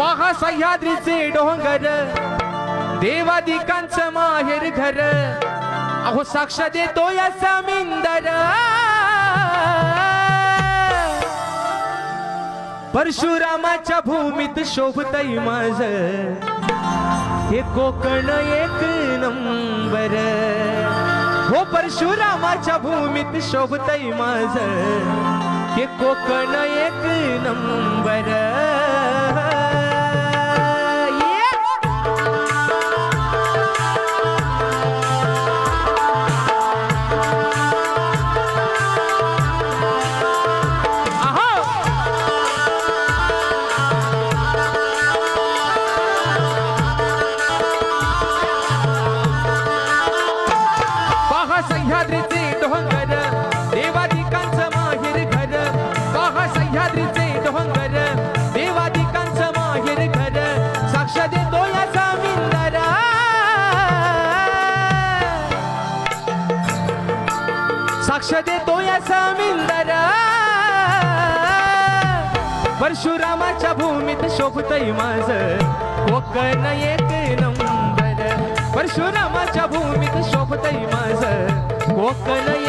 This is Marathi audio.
पहा सह्याद्रीचे डोंगर देवादिकांचं माहेर घर. अहो साक्ष देतो या समिंदर परशुरामाच्या भूमीत शोभतय माझ. हे कोकण एक नंबर. हो परशुरामाच्या भूमीत शोभतई माझ. हे कोकण एक नंबर. सह्याद्रीचे डोंगर देवादिकांचं माहेर घर. पहा सह्याद्रीचे डोंगर देवादिकांचं माहेर घर. साक्ष देतो याचा जामीनदार. साक्ष देतो याचा जामीनदार. परशुरामाच्या भूमीत शोभतय माझ. कोकण एक नंबर. परशुराम भूमीत शोभतय माझ कोकण